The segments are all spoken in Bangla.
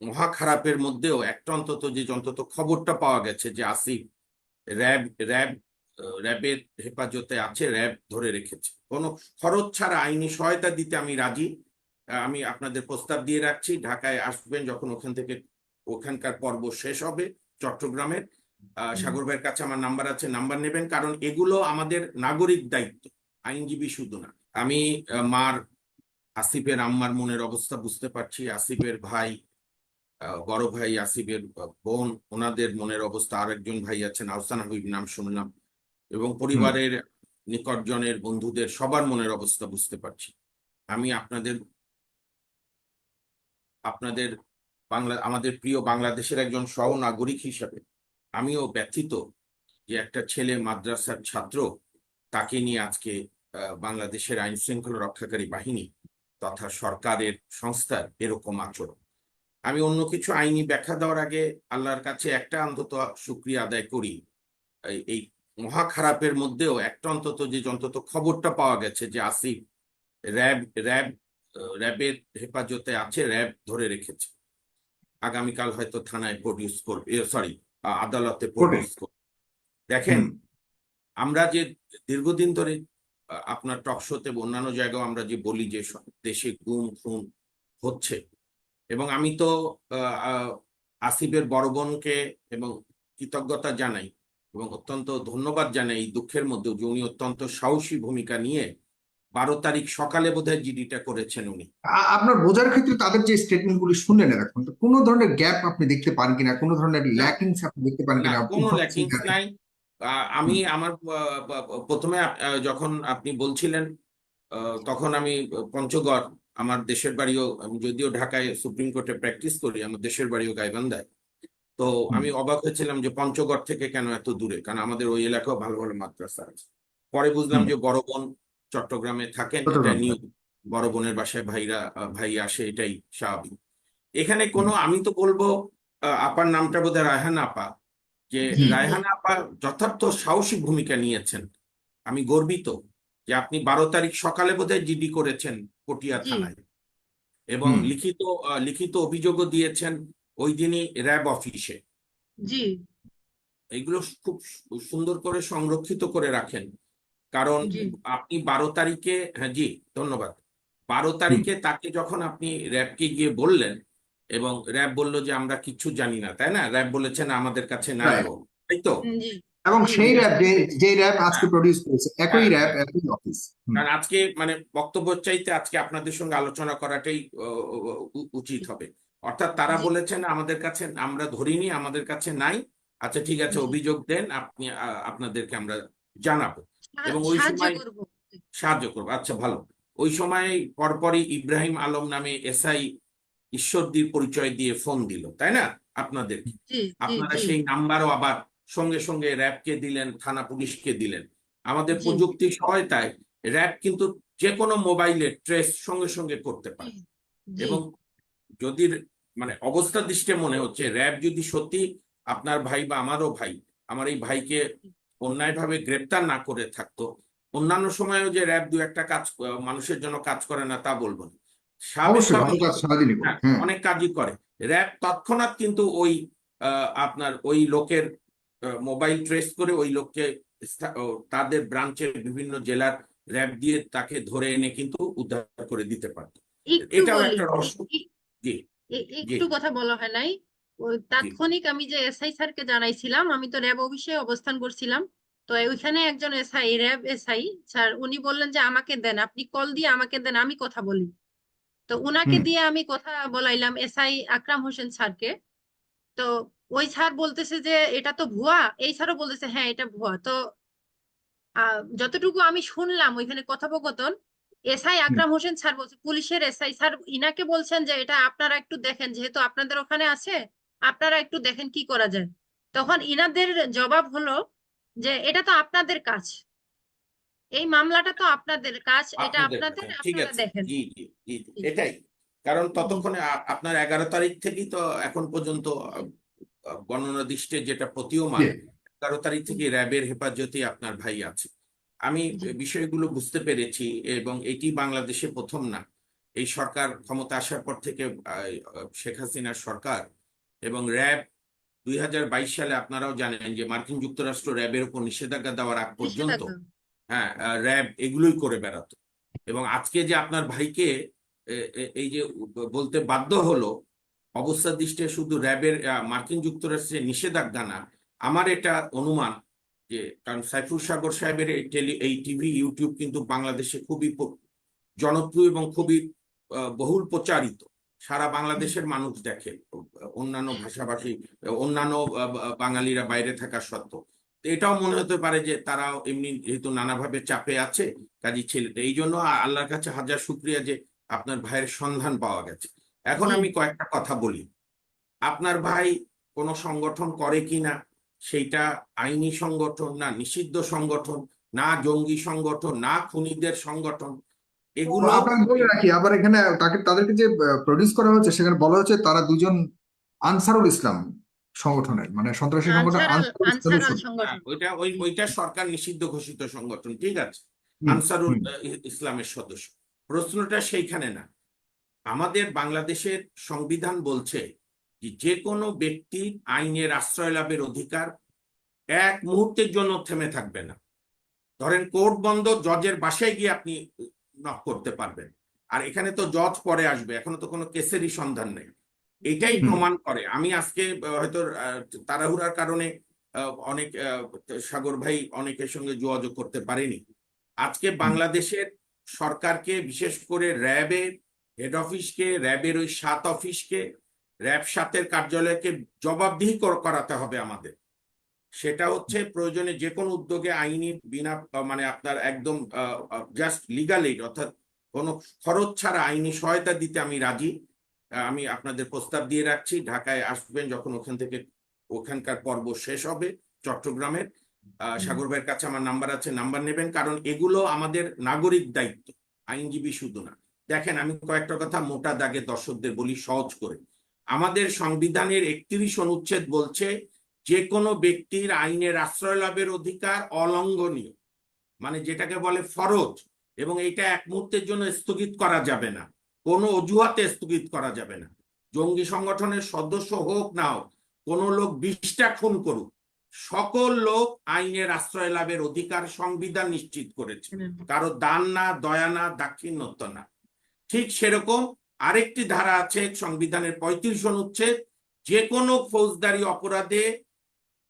মহা খারাপের মধ্যেও একটা অন্তত যে অন্তত খবরটা পাওয়া গেছে যে আসিফ র্যাব র্যাব র্যাবের হেফাজতে আছে র্যাব ধরে রেখেছে। কোনো খরচ ছাড়া আইনি সহায়তা দিতে আমি রাজি। আমি আপনাদের প্রস্তাব দিয়ে রাখছি ঢাকায় আসবেন যখন ওখান থেকে ওখানকার পর্ব শেষ হবে চট্টগ্রামের। আহ, সাগর ভাইয়ের কাছে আমার নাম্বার আছে নাম্বার নেবেন কারণ এগুলো আমাদের নাগরিক দায়িত্ব আইনজীবী শুধু না। আমি মার আসিফের আম্মার মনের অবস্থা বুঝতে পারছি আসিফের ভাই বড় ভাই আসিফের বোন ওনাদের মনের অবস্থা আরেকজন ভাই আছেন আহসান হাবিব নাম শুনলাম। এবং পরিবারের নিকটজনের বন্ধুদের সবার মনের অবস্থা বুঝতে পারছি। আমি আপনাদের আপনাদের বাংলা আমাদের প্রিয় বাংলাদেশের একজন সহনাগরিক হিসাবে আমিও ব্যথিত যে একটা ছেলে মাদ্রাসার ছাত্র তাকে নিয়ে আজকে আহ, বাংলাদেশের আইন শৃঙ্খলা রক্ষাকারী বাহিনী তথা সরকারের সংস্থার এরকম আচরণ। আমি অন্য কিছু আইনি ব্যাখ্যা দেওয়ার আগে আল্লাহর কাছে একটা অন্তত শুক্রিয়া আদায় করি। এই- মহা খারাপের মধ্যেও একটা অন্তত যে অন্তত খবরটা পাওয়া গেছে যে আসিফ র্যাব র্যাব র্যাবের হেফাজতে আছে র্যাব ধরে রেখেছে। আগামীকাল হয়তো থানায় প্রডিউস করবে সরি আদালতে প্রডিউস করবে। দেখেন আমরা যে দীর্ঘদিন ধরে আপনার টকশোতে অন্যান্য জায়গায় আমরা যে বলি যে দেশে গুম খুন হচ্ছে এবং আমি তো আসিফের বড় বোনকে এবং কৃতজ্ঞতা জানাই এবং অত্যন্ত ধন্যবাদ জানাই এই দুঃখের মধ্যে যে উনি অত্যন্ত সাহসী ভূমিকা নিয়ে বারো তারিখ সকালে বোধহয় জিডিটা করেছেন উনি। আপনার বোঝার ক্ষেত্রে তাদের যে স্টেটমেন্ট গুলি শুনলেন এখন কোনো ধরনের গ্যাপ আপনি দেখতে পান কিনা? কোনো ধরনের ল্যাকিংস আপনি দেখতে পান কিনা? কোনো ল্যাকিংস নাই। আমি আমার প্রথমে যখন আপনি বলছিলেন আহ, তখন আমি পঞ্চগড় আমার দেশের বাড়িও আমি যদিও ঢাকায় সুপ্রিম কোর্টে প্র্যাকটিস করি আমার দেশের বাড়িও গাইবান্ধায়। তো আমি অবাক হয়েছিলাম যে পঞ্চগড় থেকে কেন এত দূরে? কারণ আমাদের ওই এলাকাও ভালো ভালো মাদ্রাসা আছে। পরে বুঝলাম যে বড় বোন চট্টগ্রামে থাকেন এটা নিউ বড় বোনের বাসায় ভাইরা ভাই আসে এটাই স্বাভাবিক। এখানে কোনো আমি তো বলব আপার নামটা বোধহয় রায়হান আপা যে। রায়হান আপা যথার্থ সাহসী ভূমিকা নিয়েছেন। আমি গর্বিত। যে আপনি বারো তারিখ সকালে বোধহয় জিডি করেছেন পটিয়া থানায়। এবং লিখিত লিখিত অভিযোগও দিয়েছেন ওই দিনই র্যাব অফিসে। জি। এগুলো খুব সুন্দর করে সংরক্ষিত করে রাখেন। কারণ আপনি বারো তারিখে হ্যাঁ জি ধন্যবাদ। বারো তারিখে তাকে যখন আপনি র্যাবকে গিয়ে বললেন এবং র্যাব বলল যে আমরা কিচ্ছু জানি না তাই না? র্যাব বলেছেন আমাদের কাছে না তাই তো? জি। এবং সেই র্যাব যে যে র্যাব আজকে। প্রডিউস করেছে একই। র্যাব একই অফিস কারণ আজকে মানে বক্তব্য চাইতে আজকে আপনাদের সঙ্গে আলোচনা করাটাই উচিত হবে। অর্থাৎ তারা বলেছেন আমাদের কাছে আমরা ধরিনি আমাদের কাছে নাই। আচ্ছা ঠিক আছে অভিযোগ দেন আপনি আপনাদেরকে আমরা জানাব। এবং ওই সময় সাহায্য করব আচ্ছা ভালো। ওই সময় পরপরই ইব্রাহিম আলম নামে এসআই ঈশ্বরদীর পরিচয় দিয়ে ফোন দিল তাই না? আপনাদের জি জি আপনারা সেই নাম্বারও আবার সঙ্গে সঙ্গে র্যাবকে দিলেন থানা পুলিশকে দিলেন। আমাদের জি। প্রযুক্তি সহায়তায় র্যাব কিন্তু যে কোনো মোবাইলে ট্রেস সঙ্গে সঙ্গে করতে পারে। এবং যদি মানে অবস্থা দৃষ্টে মনে হচ্ছে র্যাব যদি সত্যি আপনার ভাই বা আমারও ভাই আমার এই ভাইকে অন্যায়ভাবে গ্রেপ্তার না করে থাকতো অন্যান্য সময়ও যে র্যাব দু একটা কাজ আহ, মানুষের জন্য কাজ করে না তা বলব না। হ্যাঁ, হ্যাঁ। অনেক কাজই করে। র্যাব তৎক্ষণাৎ কিন্তু ওই আহ, আপনার ওই লোকের মোবাইল ট্রেস করে ওই লোককে তাদের ব্রাঞ্চের বিভিন্ন জেলার র্যাব দিয়ে তাকে ধরে এনে কিন্তু উদ্ধার করে দিতে পারত। একটু এটাও একটা রহস্য। জি একটু কথা বলা হয় নাই। তাৎক্ষণিক আমি যে এসআই স্যারকে জানাইছিলাম আমি তো র্যাব অফিসে অবস্থান করছিলাম। তো ওইখানে একজন এসআই র্যাব এসআই স্যার উনি বললেন যে আমাকে দেন আপনি কল দিয়ে আমাকে দেন আমি কথা বলি। তো উনাকে দিয়ে আমি কথা বলাইলাম এসআই আকরাম হোসেন স্যারকে। তো ওই স্যার বলতেছে যে এটা তো ভুয়া। এই স্যারও বলতেছে হ্যাঁ এটা ভুয়া। তো যতটুকু আমি শুনলাম ওইখানে কথোপকথন এসআই আকরাম হোসেন স্যার বলছে পুলিশের এসআই। স্যার ইনাকে বলছেন যে এটা আপনারা একটু দেখেন যেহেতু আপনাদের ওখানে আছে আপনারা একটু দেখেন কি করা যায়। তখন ইনাদের জবাব হলো যে এটা তো আপনাদের কাজ। এই মামলাটা তো আপনাদের কাজ এটা আপনাদের আপনারা দেখেন। এটাই। কারণ ততক্ষণে আপনার এগারো তারিখ থেকেই তো এখন পর্যন্ত গণনা দৃষ্টে যেটা প্রতীয়মান। এগারো তারিখ থেকে র্যাবের হেফাজতে আপনার ভাই আছে। আমি বিষয়গুলো বুঝতে পেরেছি এবং এটি বাংলাদেশে প্রথম না। এই সরকার ক্ষমতা আসার পর থেকে আহ, শেখ হাসিনার সরকার এবং র্যাব দুই হাজার বাইশ সালে আপনারাও জানেন যে মার্কিন যুক্তরাষ্ট্র র্যাবের উপর নিষেধাজ্ঞা দেওয়ার আগ পর্যন্ত হ্যাঁ আহ, র্যাব এগুলোই করে বেড়াতো। এবং আজকে যে আপনার ভাইকে এই যে বলতে বাধ্য হলো অবস্থা দৃষ্টিতে শুধু র্যাবের মার্কিন যুক্তরাষ্ট্রের নিষেধাজ্ঞা না, আমার এটা অনুমান যে, কারণ সাইফুল সাগর সাহেবের এই টেলি, এই টিভি, ইউটিউব কিন্তু বাংলাদেশে খুবই জনপ্রিয় এবং খুবই বহুল প্রচারিত। সারা বাংলাদেশের মানুষ দেখে, অন্যান্য ভাষাভাষী, অন্যান্য বাঙালিরা বাইরে থাকা সত্ত্বেও। এটাও মনে হতে পারে যে, তারাও এমনি যেহেতু নানাভাবে চাপে আছে, কাজী ছেলেটা এই জন্য আল্লাহর কাছে হাজার শুক্রিয়া যে, আপনার ভাইয়ের সন্ধান পাওয়া গেছে। এখন আমি কয়েকটা কথা বলি। আপনার ভাই কোনো সংগঠন করে কিনা সেইটা আইনি সংগঠন না নিষিদ্ধ সংগঠন না জঙ্গি সংগঠন না খুনিদের সংগঠন এগুলো বলে রাখি আবার এখানে তাকে তাদেরকে যে প্রডিউস করা হচ্ছে সেখানে বলা হচ্ছে তারা দুজন আনসারুল ইসলাম সংগঠনের মানে সন্ত্রাসী সংগঠন হ্যাঁ, ওইটা ওই ওইটা সরকার নিষিদ্ধ ঘোষিত সংগঠন ঠিক আছে? আনসারুল ইসলামের সদস্য। প্রশ্নটা সেইখানে না। আমাদের বাংলাদেশের সংবিধান বলছে যে যে কোনো ব্যক্তির আইনের আশ্রয় লাভের অধিকার এক মুহূর্তের জন্য থেমে থাকবে না। ধরেন কোর্ট বন্ধ জজের বাসায় গিয়ে আপনি নক করতে পারবেন। আর এখানে তো জজ পরে আসবে এখনও তো কোনো কেসেরই সন্ধান নেই। এটাই প্রমাণ করে। আমি আজকে হয়তো তাড়াহুড়ার কারণে অনেক সাগর ভাই অনেকের সঙ্গে যোগাযোগ করতে পারেনি। আজকে বাংলাদেশের সরকারকে বিশেষ করে র্যাবের হেড অফিসকে র্যাবের ওই সাত অফিসকে র্যাব সাতের কার্যালয়কে জবাবদিহি কর- করাতে হবে আমাদের। সেটা হচ্ছে প্রয়োজনে যে কোনো উদ্যোগে আইনি বিনা মানে আপনার একদম জাস্ট লিগাল এইড অর্থাৎ কোনো খরচ ছাড়া আইনি সহায়তা দিতে আমি রাজি। আমি আপনাদের প্রস্তাব দিয়ে রাখছি ঢাকায় আসবেন যখন ওখান থেকে ওখানকার পর্ব শেষ হবে চট্টগ্রামের। সাগর ভাইয়ের কাছে আমার নাম্বার আছে নাম্বার নেবেন কারণ এগুলো আমাদের নাগরিক দায়িত্ব আইনজীবী শুধু না। দেখেন আমি কয়েকটা কথা মোটা দাগে দর্শকদের বলি সহজ করে। আমাদের সংবিধানের একত্রিশ অনুচ্ছেদ বলছে যে কোনো ব্যক্তির আইনের আশ্রয় লাভের অধিকার অলঙ্ঘনীয় মানে যেটাকে বলে ফরজ এবং এটা এক মুহূর্তের জন্য স্থগিত করা যাবে না। কোনো অজুহাতে স্থগিত করা যাবে না। জঙ্গি সংগঠনের সদস্য হোক না হোক কোনো লোক বিশটা খুন করুক সকল লোক আইনের আশ্রয় লাভের অধিকার সংবিধান নিশ্চিত করেছে। কারও দান না দয়া না দাক্ষিণ্যত্ব না। ঠিক সেরকম আরেকটি ধারা আছে সংবিধানের পঁয়ত্রিশ অনুচ্ছেদ যে কোনো ফৌজদারি অপরাধে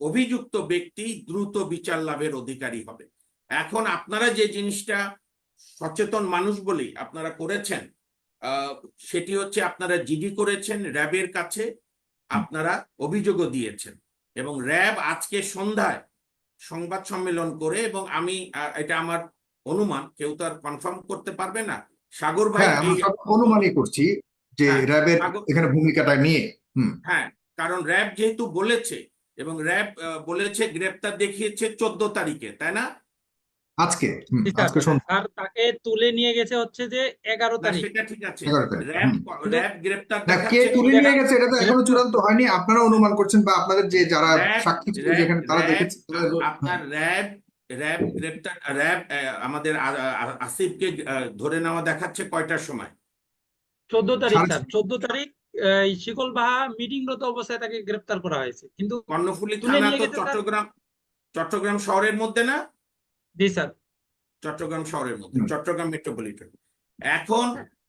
অভিযুক্ত ব্যক্তি দ্রুত বিচার লাভের অধিকারী হবে। এখন আপনারা যে জিনিসটা সচেতন মানুষ বলেই আপনারা করেছেন সেটি হচ্ছে আপনারা জিডি করেছেন, র্যাবের কাছে আপনারা অভিযোগও দিয়েছেন। এবং র্যাব আজকে সন্ধ্যায় সংবাদ সম্মেলন করে এবং আমি এটা আমার অনুমান, কেউ তো আর কনফার্ম করতে পারবে না। সাগর ভাই হ্যাঁ সব অনুমানই করছি যে হ্যাঁ, র্যাবের এখানে ভূমিকাটা নিয়ে হ্যাঁ কারণ র্যাব যেহেতু বলেছে এবং র্যাব বলেছে গ্রেপ্তার দেখিয়েছে চোদ্দ তারিখে তাই না? আজকে আর তাকে তুলে নিয়ে গেছে হচ্ছে যে এগারো তারিখ। সেটা ঠিক আছে। র্যাব র্যাব গ্রেপ্তার কে তুলে নিয়ে গেছে এটা তো এখনও চূড়ান্ত হয়নি। আপনারা অনুমান করছেন বা আপনাদের যে যারা সাক্ষী ছিল যেখানে তারা দেখেছে আপনার র্যাব র্যাব গ্রেপ্তার র্যাব আহ, আমাদের আসিফকে ধরে নেওয়া দেখাচ্ছে কয়টার সময়? চোদ্দ তারিখ স্যার। চোদ্দ তারিখ এই শিকল বাহা মিটিংরত অবস্থায় তাকে গ্রেপ্তার করা হয়েছে। কিন্তু কর্ণফুলী তুলে থানা তো চট্টগ্রাম চট্টগ্রাম শহরের মধ্যে না? জি স্যার। চট্টগ্রাম শহরের মধ্যে চট্টগ্রাম মেট্রোপলিটন। এখন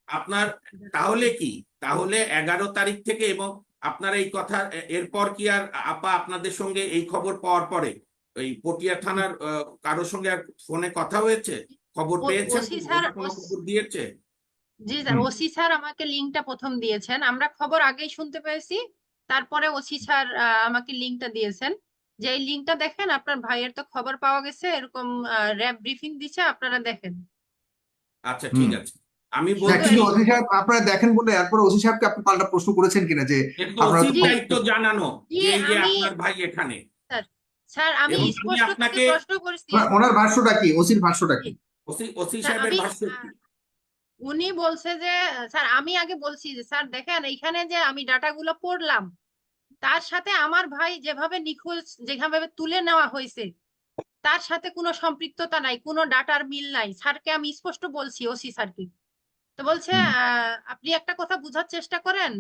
আপনার তাহলে কি? তাহলে এগারো তারিখ থেকে এবং আপনার এই কথা এরপর কি আর আপা আপনাদের সঙ্গে এই খবর পাওয়ার পরে? ওই পটিয়া থানার কারোর সঙ্গে আর ফোনে কথা হয়েছে? খবর ওস- খবর দিয়েছে? জি স্যার ওসি স্যার আমাকে লিঙ্কটা প্রথম দিয়েছেন। আমরা খবর আগেই শুনতে পেয়েছি। তারপরে ওসি স্যার আমাকে লিঙ্কটা দিয়েছেন। যে এই লিঙ্কটা দেখেন আপনার ভাইয়ের তো খবর পাওয়া গেছে এরকম র্যাব ব্রিফিং দিচ্ছে আপনারা দেখেন। আচ্ছা ঠিক আছে। আমি বলছি কিন্তু ওসি সাহেব আপনারা দেখেন বলে এরপর ওসি সাহেবকে আপনি পাল্টা প্রশ্ন করেছেন কিনা যে আপনারা তো- জানানো যে আপনার ভাই এখানে। স্যার আমি স্পষ্ট আপনাকে- প্রশ্ন করছি। ওনার- ভাষ্যটা কি? ওসির ভাষ্যটা কি? ওসি ওসি সাহেবের ভাষ্য কি? উনি বলছে যে স্যার আমি আগে বলছি যে স্যার দেখেন এইখানে যে আমি ডাটাগুলো পড়লাম তার সাথে আমার ভাই যেভাবে নিখোঁজ যেভাবে তুলে নেওয়া হয়েছে তার সাথে কোনো সম্পৃক্ততা নাই কোনো ডাটার মিল নাই। স্যারকে আমি স্পষ্ট বলছি ওসি স্যারকে। তো বলছে আহ, আপনি একটা কথা বুঝার চেষ্টা করেন?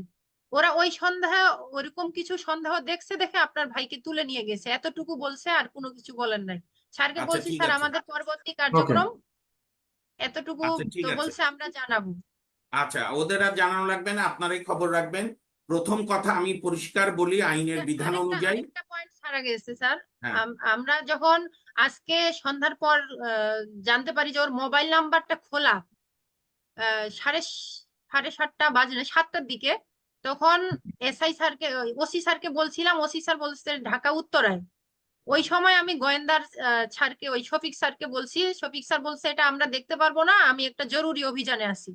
ওরা ওই সন্দেহ ওরকম কিছু সন্দেহ দেখছে দেখে আপনার ভাইকে তুলে নিয়ে গেছে। এতটুকু বলছে আর কোনো কিছু বলেন নাই। স্যারকে আচ্ছা, বলছি স্যার। আমাদের পরবর্তী কার্যক্রম এতটুকু আচ্ছা, তো। বলছে আমরা জানাব। আচ্ছা ওদের আর জানানো লাগবে না আপনারাই খবর রাখবেন। প্রথম কথা আমি পরিষ্কার বলি আইনের বিধান অনুযায়ী। আরেকটা পয়েন্ট ছাড়া গেছে স্যার। হ্যাঁ। আমরা যখন আজকে সন্ধ্যার পর জানতে পারি যে ওর মোবাইল নাম্বারটা খোলা সাড়ে সাড়ে সাতটা বাজে সাতটার দিকে তখন এসআই স্যারকে ওসি স্যারকে বলছিলাম, ওসি স্যার বলছে ঢাকা উত্তরায়। ওই সময় আমি গোয়েন্দার স্যারকে, ওই শফিক স্যারকে বলছি, শফিক স্যার বলছে, এটা আমরা দেখতে পারব না, আমি একটা জরুরি অভিযানে আছি।